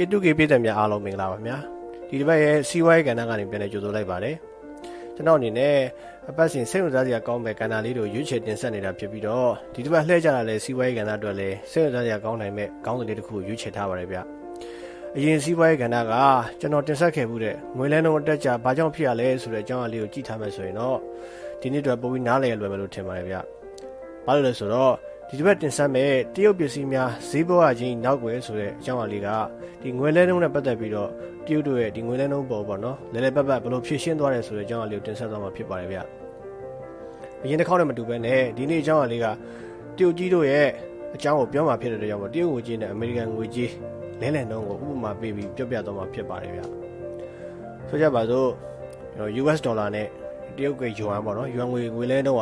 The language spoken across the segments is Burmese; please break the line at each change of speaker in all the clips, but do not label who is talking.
K2K ပြည်သက်များအားလုံးမင်္ဂလာပါဗျာဒီတစ်ပတ်ရဲ့စီးပွားရေးကဏ္ဍကနေပြန်လည်ကြိုဆိုလိုက်ပါတယ်ကျွန်တော်အနေနဲ့အပတ်စဉ်စိတ်ဝင်စားစရာကောင်းမဲ့ကဏ္ဍလေးတို့ရွေးချယ်တင်ဆက်နေတာဖြစ်ပြီးတော့ဒီတစ်ပတ်လှည့်ကြတာလဲစီးပွားရေးကဏ္ဍအတွက်လဲစိတ်ဝင်စားစရာကောင်းနိုင်မဲ့ကောင်းတဲ့လေးတစ်ခုရွေးချယ်ထားပါတယ်ဗျအရင်စီးပွားရေးကဏ္ဍကကျွန်တော်တင်ဆက်ခဲ့မှုတဲ့ငွေလဲနှုန်းအတက်ကြဘာကြောင့်ဖြစ်ရလဲဆိုတဲ့အကြောင်းအလေးကိုကြည့်ထားမယ်ဆိုရင်တော့ဒီနေ့အတွက်ပိုပြီးနားလည်လွယ်မယ်လို့ထင်ပါတယ်ဗျဘာလို့လဲဆိုတော့ ဒီတစ်ပတ်တင်ဆက်မဲ့တရုတ်ပစ္စည်းများဈေးပေါ်အချင်းနောက်ွယ်ဆိုတဲ့အကြောင်းအလေးကဒီငွေလဲနှုန်းနဲ့ပတ်သက်ပြီးတော့တရုတ်တို့ရဲ့ဒီငွေလဲနှုန်းပေါ်ပေါ့နော်လဲလဲပတ်ပတ်ဘယ်လိုဖြည့်ရှင်းသွားတယ်ဆိုတဲ့အကြောင်းအလေးကိုတင်ဆက်သွားမှာဖြစ်ပါတယ်ဗျအရင်တစ်ခေါက်နဲ့မတူဘဲနဲ့ဒီနေ့အကြောင်းအလေးကတရုတ်ကြီးတို့ရဲ့အကြောင်းကိုပြောမှာဖြစ်တဲ့အတွက်ကြောင့်မို့တရုတ်ငွေကြေးနဲ့အမေရိကန်ငွေကြေးလဲလှယ်နှုန်းကိုဥပမာပေးပြီးပြောပြသွားမှာဖြစ်ပါတယ်ဗျဆိုကြပါစို့ကျွန်တော် US ဒေါ်လာနဲ့တရုတ်ကယွမ်ပေါ့နော်ယွမ်ငွေငွေလဲနှုန်း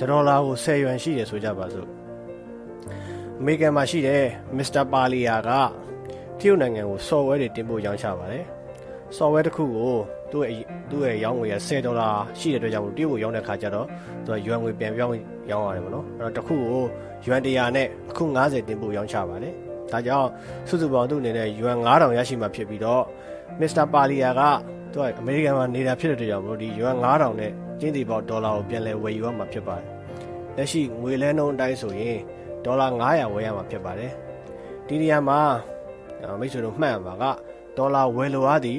ကဒေါ်လာကို10ယွမ်ရှိတယ်ဆိုကြပါစို့ အမေရိကန်မှာရှိတဲ့မစ္စတာပါလီယာကတရုတ်နိုင်ငံကို software တွေတင်ပို့ရောင်းချပါတယ် software တစ်ခုကိုသူ့ရဲ့သူ့ရဲ့ရောင်းငွေက10ဒေါ်လာရှိတဲ့အတွက်ကြောင့်မို့တရုတ်ကိုရောင်းတဲ့ခါကျတော့သူကယွမ်ငွေပြန်ပြောင်းရောင်းရတယ်ပေါ့နော်အဲ့တော့တစ်ခုကိုယွမ်100နဲ့အခု90တင်ပို့ရောင်းချပါတယ်ဒါကြောင့်စုစုပေါင်းသူ့အနေနဲ့ယွမ်9000ရရှိမှဖြစ်ပြီးတော့မစ္စတာပါလီယာကသူကအမေရိကန်မှာနေတာဖြစ်တဲ့အတွက်ကြောင့်မို့ဒီယွမ်9000နဲ့ကျင်းတီပေါဒေါ်လာကိုပြန်လည်ဝယ်ယူရမှာဖြစ်ပါတယ်လက်ရှိငွေလဲနှုန်းအတိုင်းဆိုရင် ဒေါ်လာ900ဝယ်ရမှာဖြစ်ပါတယ်ဒီနေရာမှာမိတ်ဆွေတို့မှတ်ရမှာကဒေါ်လာဝယ်လိုအားသည်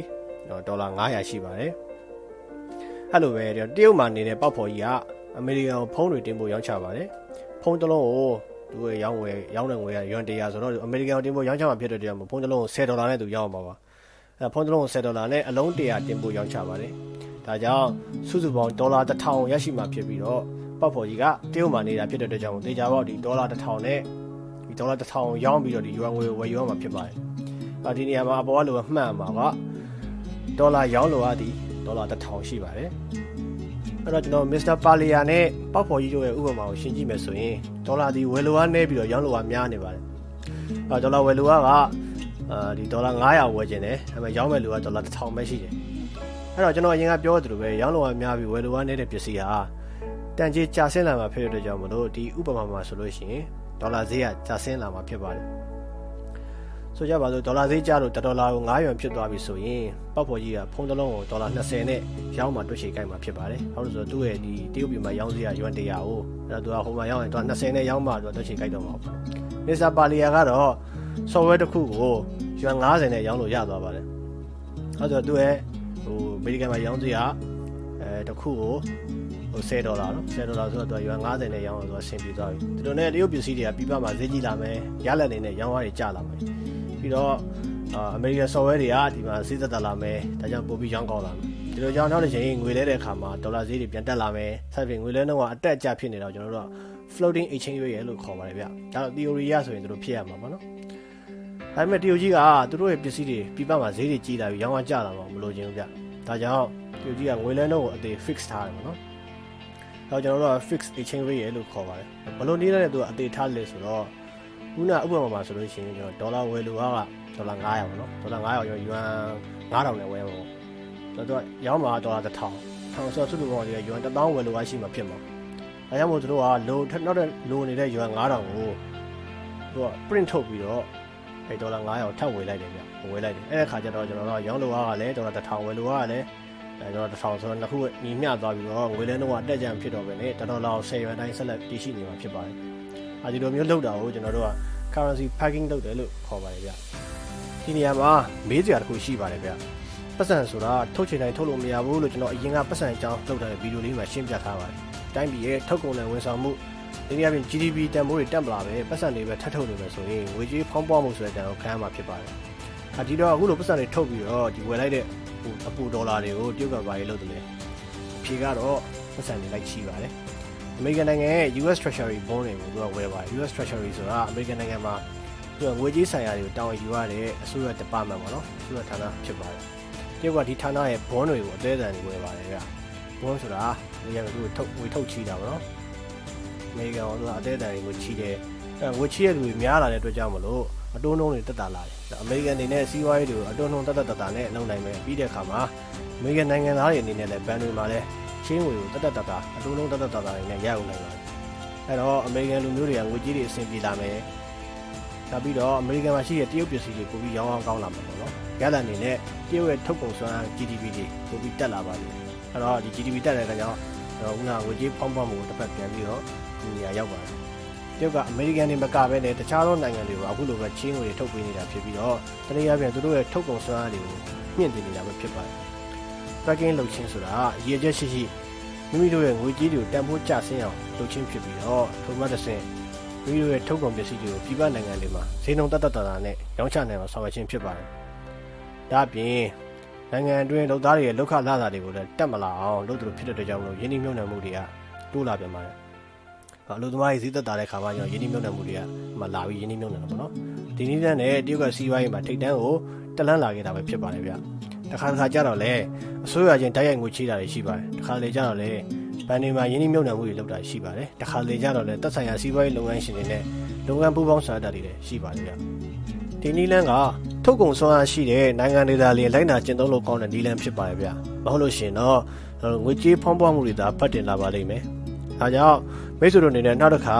ဒေါ်လာ900ရှိပါတယ်အဲ့လိုပဲတရုတ်မှာနေတဲ့ပေါက်ဖော်ကြီးကအမေရိကန်ကိုဖုန်းတွေတင်ဖို့ရောင်းချပါတယ်ဖုန်းတစ်လုံးကိုသူရဲ့ရောင်းဝယ်ရောင်းတဲ့ငွေကယွမ်100ဆိုတော့အမေရိကန်တင်ဖို့ရောင်းချမှာဖြစ်တဲ့တရားမှာဖုန်းတစ်လုံးကို10ဒေါ်လာနဲ့သူရောင်းမှာပါအဲဖုန်းတစ်လုံးကို10ဒေါ်လာနဲ့အလုံး100တင်ဖို့ရောင်းချပါတယ်ဒါကြောင့်စုစုပေါင်းဒေါ်လာ1000ရရှိမှာဖြစ်ပြီးတော့ ပေါက်ဖော်ကြီးကတရုတ်မှာနေတာဖြစ်တဲ့အတွက်ကြောင့်တေချာပေါက်ဒီဒေါ်လာ1000နဲ့ဒီဒေါ်လာ1000ရောင်းပြီးတော့ဒီယွမ်ငွေဝယ်ယူရမှာဖြစ်ပါတယ်။ဒီနေရာမှာအပေါ်ကလိုမှတ်မှာကဒေါ်လာရောင်းလိုရသည်ဒေါ်လာ1000ရှိပါတယ်။အဲ့တော့ကျွန်တော်မစ္စတာပါလီယာနဲ့ပေါက်ဖော်ကြီးတို့ရဲ့ဥပမာကိုရှင်းကြည့်မယ်ဆိုရင်ဒေါ်လာဒီဝယ်လိုအားနည်းပြီးတော့ရောင်းလိုအားများနေပါတယ်။အဲ့ဒေါ်လာဝယ်လိုအားကအာဒီဒေါ်လာ900ဝယ်ခြင်းတယ်။အဲ့မဲ့ရောင်းမဲ့လိုကဒေါ်လာ1000ပဲရှိတယ်။အဲ့တော့ကျွန်တော်အရင်ကပြောသလိုပဲရောင်းလိုအားများပြီးဝယ်လိုအားနည်းတဲ့ပစ္စည်းဟာ တန်ကြီးကျဆင်းလာမှာဖြစ်တဲ့အတွက်ကြောင့်မလို့ဒီဥပမာမှာဆိုလို့ရှိရင်ဒေါ်လာဈေးကကျဆင်းလာမှာဖြစ်ပါတယ်ဆိုကြပါစို့ဒေါ်လာဈေးကျလို့ဒေါ်လာကို9ယွမ်ဖြစ်သွားပြီဆိုရင်ပောက်ဖော်ကြီးကဖုန်းတစ်လုံးကိုဒေါ်လာ20နဲ့ရောင်းမှတွက်ချေကိုက်မှာဖြစ်ပါတယ်ဟုတ်လို့ဆိုသူ့ရဲ့ဒီတရုတ်ပြည်မှာရောင်းဈေးကယွမ်100ကိုအဲ့တော့သူကဟိုမှာရောင်းရင်သူက20နဲ့ရောင်းမှသူကတွက်ချေကိုက်တော့မှာပေါ့မစ္စတာပါလီယာကတော့ software တစ်ခုကိုယွမ်90နဲ့ရောင်းလို့ရသွားပါတယ်အဲ့တော့သူ့ရဲ့ဟိုအမေရိကန်မှာရောင်းဈေးကအဲတစ်ခုကို ဟို10ဒေါ်လာနော်10ဒေါ်လာဆိုတော့သူကရွာ90နဲ့ရောင်းတော့အဆင်ပြေသွားပြီဒီလိုနဲ့တရုတ်ပစ္စည်းတွေကပြပမှာဈေးကြီးလာမယ်ရလက်နေနဲ့ရောင်းရတွေကျလာမယ်ပြီးတော့အမေရိကန် software တွေကဒီမှာဈေးသက်သာလာမယ်ဒါကြောင့်ပိုပြီးရောင်းကောင်းလာမယ်ဒီလိုကြောင့်နောက်တစ်ချိန်ငွေလဲတဲ့အခါမှာဒေါ်လာဈေးတွေပြန်တက်လာမယ်ဆက်ပြီးငွေလဲနှုန်းကအတက်အကျဖြစ်နေတော့ကျွန်တော်တို့က floating exchange rate လို့ခေါ်ပါတယ်ဗျဒါတော့ theory ရဆိုရင်တို့ဖြစ်ရမှာပေါ့နော်ဒါပေမဲ့တရုတ်ကြီးကသူတို့ရဲ့ပစ္စည်းတွေပြပမှာဈေးတွေကြီးလာပြီးရောင်းရကျလာမှာမလို့ခြင်းဗျဒါကြောင့်တရုတ်ကြီးကငွေလဲနှုန်းကိုအသေး fix ထားတယ်ပေါ့နော် တော့ကျွန်တော်တို့က fix exchange rate လို့ခေါ်ပါတယ်ဘလို့နည်းနဲ့သူကအသေးထားလဲဆိုတော့ခုနဥပမာမှာဆိုလို့ရှိရင်ကျွန်တော်ဒေါ်လာဝယ်လိုကဒေါ်လာ900ပေါ့နော်ဒေါ်လာ900ရောယွမ်9000နဲ့ဝယ်မှာပေါ့ဆိုတော့ရောင်းမှာဒေါ်လာ1000ထောင်ဆိုတော့စုစုပေါင်းဒီယွမ်1000ဝယ်လိုကရှိမှာဖြစ်မှာဒါကြောင့်မို့သူတို့ကလိုနောက်တဲ့လိုနေတဲ့ယွမ်9000ကိုသူက print ထုတ်ပြီးတော့အဲဒေါ်လာ900ထပ်ဝယ်လိုက်တယ်ဗျဝယ်လိုက်တယ်အဲ့ဒီခါကျတော့ကျွန်တော်တို့ရောင်းလိုကလည်းဒေါ်လာ1000ဝယ်လိုကလည်း အဲကျွန်တော်တစ်ထောင်ဆိုတော့နှစ်ခုညီမျှသွားပြီးတော့ငွေလဲနှုန်းကတက်ကြံဖြစ်တော့ပဲလေတတော်လောက်10ရွာတိုင်းဆက်လက်တည်ရှိနေမှာဖြစ်ပါတယ်။အဲဒီလိုမျိုးလုပ်တာကိုကျွန်တော်တို့က currency packing လုပ်တယ်လို့ခေါ်ပါတယ်ဗျ။ဒီနေရာမှာမေးစရာတစ်ခုရှိပါတယ်ဗျ။ပတ်စံဆိုတာထုတ်ချင်တိုင်းထုတ်လို့မရဘူးလို့ကျွန်တော်အရင်ကပတ်စံအကြောင်းလုပ်တဲ့ဗီဒီယိုလေးမှာရှင်းပြထားပါတယ်။တိုင်းပြည်ရဲ့ထုတ်ကုန်နဲ့ဝန်ဆောင်မှုဒီနေ့အပြင် GDP တန်ဖိုးတွေတက်မလာပဲပတ်စံတွေပဲထပ်ထုတ်နေမယ်ဆိုရင်ငွေကြေးဖောင်းပွားမှုဆိုတဲ့တန်ကိုခံရမှာဖြစ်ပါတယ်။အဲဒီတော့အခုလိုပတ်စံတွေထုတ်ပြီးတော့ဒီဝယ်လိုက်တဲ့ အပူဒေါ်လာတွေကိုတရုတ်ကဘာကြီးလုပ်တယ်လဲအဖြေကတော့ပတ်စံတွေလိုက်ချီပါတယ်အမေရိကန်နိုင်ငံရဲ့ US Treasury bond တွေကိုသူကဝယ်ပါတယ် US Treasury ဆိုတာအမေရိကန်နိုင်ငံမှာသူကငွေကြေးဆိုင်ရာတွေကိုတောင်းယူရတဲ့အစိုးရ department ပေါ့နော်အစိုးရဌာနဖြစ်ပါတယ်တရုတ်ကဒီဌာနရဲ့ bond တွေကိုအသေးအံတွေဝယ်ပါတယ်ဗျ bond ဆိုတာဒီကသူထုတ်ငွေထုတ်ချီတာပေါ့နော်အမေရိကန်ကသူကအသေးအံတွေကိုချီတယ်အဲငွေချီတဲ့လူတွေများလာတဲ့အတွက်ကြောင့်မလို့ အတိုးနှုန်းတွေတက်တာလာတယ်အမေရိကန်အနေနဲ့စီးပွားရေးတွေကိုအတိုးနှုန်းတက်တက်တက်တာနဲ့လုပ်နိုင်မယ်ပြီးတဲ့အခါမှာအမေရိကန်နိုင်ငံသားတွေအနေနဲ့လည်းဘဏ်တွေမှာလည်းချင်းငွေကိုတက်တက်တက်တာအတိုးနှုန်းတက်တက်တက်တာတွေနဲ့ရအောင်နိုင်ပါတယ်အဲ့တော့အမေရိကန်လူမျိုးတွေကငွေကြေးတွေအဆင်ပြေလာမယ်နောက်ပြီးတော့အမေရိကန်မှာရှိတဲ့တရုတ်ပစ္စည်းတွေပိုပြီးရောင်းအောင်ကောင်းလာမှာပေါ့နော်ရလအနေနဲ့တရုတ်ရဲ့ထုတ်ကုန်စွမ်းအား GDP တွေပိုပြီးတက်လာပါလိမ့်မယ်အဲ့တော့ဒီ GDP တက်တဲ့အခါကျတော့ခုနငွေကြေးဖောင်းပွားမှုကိုတစ်ဖက်ပြန်ပြီးတော့ဒီနေရာရောက်ပါတယ် တရုတ်ကအမေရိကန်တွေမကဘဲနဲ့တခြားသောနိုင်ငံတွေကအခုလိုပဲချင်းငွေတွေထုတ်ပေးနေတာဖြစ်ပြီးတော့တနည်းအားဖြင့်သူတို့ရဲ့ထုတ်ကုန်စွမ်းအားတွေကိုမြင့်တင်နေတာပဲဖြစ်ပါတယ် tracking လုပ်ချင်းဆိုတာရည်ရွယ်ချက်ရှိရှိမိမိတို့ရဲ့ငွေကြေးတွေကိုတန်ဖိုးကျဆင်းအောင်လုပ်ချင်းဖြစ်ပြီးတော့ထိုမှတစ်ဆင့်မိမိတို့ရဲ့ထုတ်ကုန်ပစ္စည်းတွေကိုပြည်ပနိုင်ငံတွေမှာဈေးနှုန်းတက်တက်တာတာနဲ့ရောင်းချနိုင်အောင်ဆောင်ရွက်ခြင်းဖြစ်ပါတယ်။ဒါ့အပြင်နိုင်ငံအတွင်းလုပ်သားတွေရဲ့လောက်ခလာတာတွေကိုလည်းတက်မလာအောင်လုပ်သူတို့ဖြစ်တဲ့အတွက်ကြောင့်မလို့ယင်းနှိမ့်မြုံနယ်မှုတွေကတိုးလာပြန်ပါတယ်။ အလုပ်သမားတွေဈေးသက်တာတဲ့ခါမှကျတော့ယင်းနှိမ့်မြုံနယ်မှုတွေကမှလာပြီးယင်းနှိမ့်မြုံနယ်တယ်ပေါ့နော်။ဒီနည်းလမ်းနဲ့တရုတ်ကစီးပွားရေးမှာထိတ်တန်းကိုတက်လန်းလာခဲ့တာပဲဖြစ်ပါတယ်ဗျ။တစ်ခါတစ်ခါကျတော့လည်းအစိုးရချင်းတိုက်ရိုက်ငွေချေးတာတွေရှိပါတယ်။တစ်ခါလေကျတော့လည်းဘဏ်တွေမှာယင်းနှိမ့်မြုံနယ်မှုတွေလုပ်တာရှိပါတယ်။တစ်ခါလေကျတော့လည်းတက်ဆိုင်ရာစီးပွားရေးလုပ်ငန်းရှင်တွေနဲ့လုပ်ငန်းပူးပေါင်းဆောင်ရွက်တာတွေလည်းရှိပါတယ်ဗျ။ဒီနည်းလမ်းကထုတ်ကုန်စွမ်းအားရှိတဲ့နိုင်ငံတွေသာလျှင်လိုက်နာကျင့်သုံးလို့ကောင်းတဲ့နည်းလမ်းဖြစ်ပါတယ်ဗျ။မဟုတ်လို့ရှိရင်တော့ငွေကြေးဖောင်းပွားမှုတွေသာဖတ်တင်လာပါလိမ့်မယ်။ ဒါကြောင့်မိတ်ဆွေတို့အနေနဲ့နောက်တစ်ခါ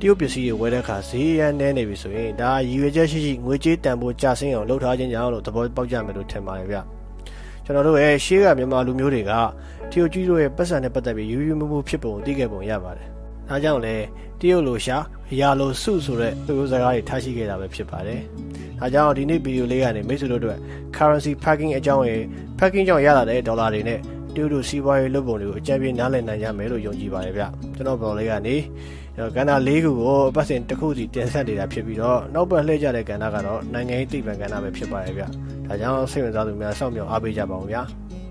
တရုတ်ပစ္စည်းတွေဝယ်တဲ့အခါဈေးရမ်းနေနေပြီဆိုရင်ဒါရည်ရွယ်ချက်ရှိရှိငွေကြေးတန်ဖိုးကျဆင်းအောင်လုပ်ထားခြင်းကြောင့်လို့သဘောပေါက်ကြမယ်လို့ထင်ပါတယ်ဗျ။ကျွန်တော်တို့ရဲ့ရှေးကမြန်မာလူမျိုးတွေကတရုတ်ကြီးတို့ရဲ့ပတ်စံနဲ့ပတ်သက်ပြီးယူယူမှုမှုဖြစ်ပုံသိခဲ့ပုံရပါတယ်။ဒါကြောင့်လေတရုတ်လိုရှာအရာလိုစုဆိုတဲ့သူစကားတွေထားရှိခဲ့တာပဲဖြစ်ပါတယ်။ဒါကြောင့်ဒီနေ့ဗီဒီယိုလေးကနေမိတ်ဆွေတို့အတွက် currency packing အကြောင်းရယ် packing ကြောင့်ရလာတဲ့ဒေါ်လာတွေနဲ့ တရုတ်တို့စီးပွားရေးလုပ်ပုံတွေကိုအကြံပေးနားလည်နိုင်ကြမယ်လို့ယုံကြည်ပါတယ်ဗျ။ကျွန်တော်ဘော်လေးကနေကဏ္ဍ၄ခုကိုအပတ်စဉ်တစ်ခုစီတင်ဆက်နေတာဖြစ်ပြီးတော့နောက်ပတ်လှည့်ကြတဲ့ကဏ္ဍကတော့နိုင်ငံရေးသိပ္ပံကဏ္ဍပဲဖြစ်ပါတယ်ဗျ။ဒါကြောင့်စိတ်ဝင်စားသူများစောင့်မျှော်အားပေးကြပါဦးဗျာ။